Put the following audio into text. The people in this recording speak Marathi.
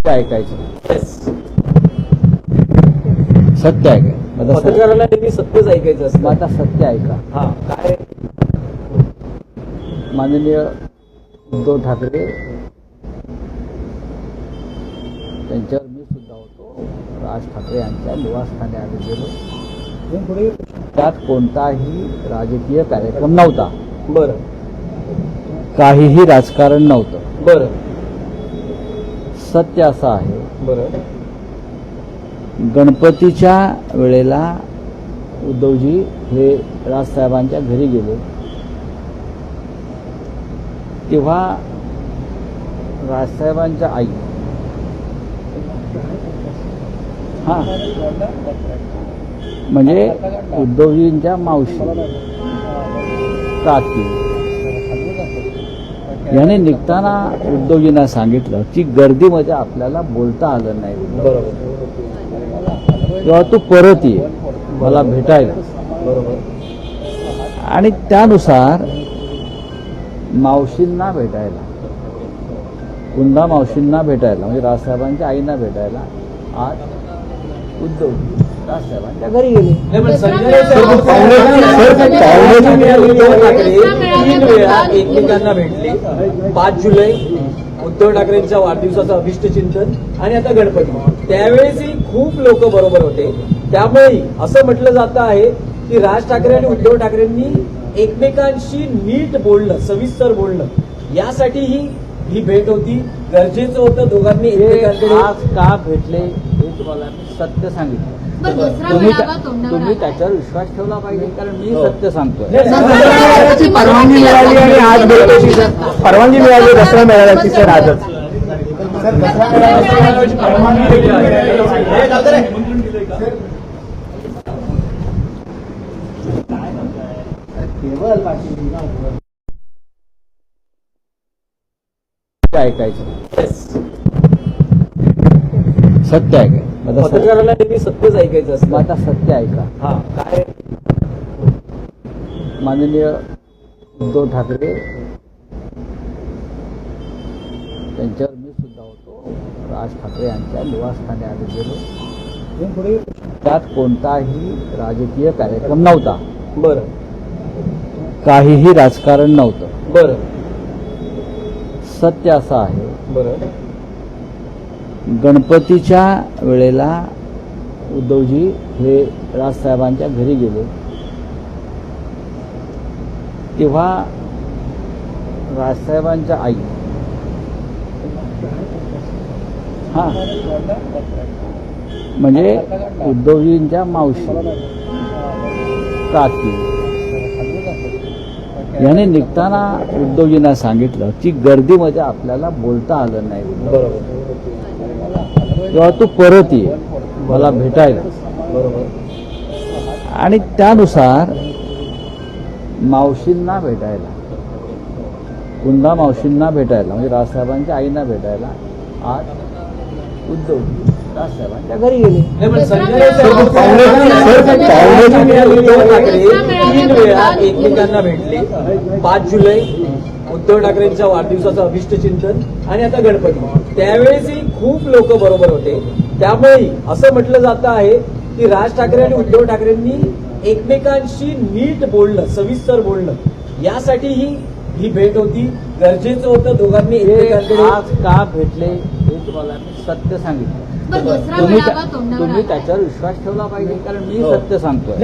सत्य ऐकायचं. सत्य ऐकाय आता सत्य- पत्रकाराला नेहमी सत्यच ऐकायचं असतं. आता सत्य ऐका. हा काय? माननीय उद्धव ठाकरे त्यांच्यावर मी सुद्धा होतो. राज ठाकरे यांच्या निवासस्थानी आम्ही गेलो. त्यात कोणताही राजकीय कार्यक्रम नव्हता. बरं. काहीही राजकारण नव्हतं. बरं. सत्य असं आहे. बरं. गणपतीच्या वेळेला उद्धवजी हे राजसाहेबांच्या घरी गेले. तेव्हा राजसाहेबांच्या आई. हा. म्हणजे उद्धवजींच्या मावशी. काकी. याने निघताना उद्धवजींना सांगितलं की गर्दीमध्ये आपल्याला बोलता आलं नाही. बरोबर. तेव्हा तू परत ये. मला भेटायला. बरोबर. आणि त्यानुसार मावशींना भेटायला. कुंदा मावशींना भेटायला. म्हणजे राजसाहेबांच्या आईना भेटायला. आज उद्धव. राजसाहेबांच्या घरी गेले. उद्धव ठाकरे तीन वेळा. एकमेकांना भेटले. पाच जुलै उद्धव ठाकरेंच्या वाढदिवसाचं अभिष्ट चिंतन आणि आता गणपती. त्यावेळेसही खूप लोक बरोबर होते. त्यामुळे असं म्हटलं जात आहे की राज ठाकरे आणि उद्धव ठाकरेंनी एकमेकांशी नीट बोलणं सविस्तर बोलणं यासाठी ही ही भेट होती. गरजेचं होतं दोघांनी आज का भेटले हे तुम्हाला मी सत्य सांगितलं. तुम्ही. त्याच्यावर विश्वास ठेवला पाहिजे कारण मी हो. सत्य सांगतोय. परवानगी मिळाली आणि आज परवानगी मिळाली दसरा मेळाव्याची सर आजच सत्य ऐकायचं. सत्य ऐकाय आता सत्य- पत्रकाराला नेहमी सत्यच ऐकायचं असतं. आता सत्य ऐका हा काय? माननीय उद्धव ठाकरे त्यांच्यावर मी सुद्धा होतो. राज ठाकरे यांच्या निवासस्थानी आम्ही गेलो. त्यात कोणताही राजकीय कार्यक्रम नव्हता. बरं. काहीही राजकारण नव्हतं. बरं. सत्य असं आहे. बरं. गणपतीच्या वेळेला उद्धवजी हे राजसाहेबांच्या घरी गेले. तेव्हा राजसाहेबांच्या आई. हा. म्हणजे उद्धवजींच्या मावशी. काकी. याने निघताना उद्धवजींना सांगितलं की गर्दीमध्ये आपल्याला बोलता आलं नाही. बरोबर. तेव्हा तू परत ये. मला भेटायला. बरोबर. आणि त्यानुसार मावशींना भेटायला. कुंदा मावशींना भेटायला. म्हणजे राजसाहेबांच्या आईना भेटायला. आज उद्धव. घरी गेले. ठाकरे तीन वेळा. एकमेकांना भेटले. पाच जुलै उद्धव ठाकरेंच्या वाढदिवसाचं अभिष्ट चिंतन आणि आता गणपती. त्यावेळेसही खूप लोक बरोबर होते. त्यामुळे असं म्हटलं जात आहे की राज ठाकरे आणि उद्धव ठाकरेंनी एकमेकांशी नीट बोलणं सविस्तर बोलणं यासाठी ही ही भेट होती. गरजेचं होतं दोघांनी एकमेकांकडे आज का भेटले? तुम्हाला मी सत्य सांगितलं पण दुसरा तुम्ही. त्याच्यावर विश्वास ठेवला पाहिजे कारण मी हो. सत्य सांगतोय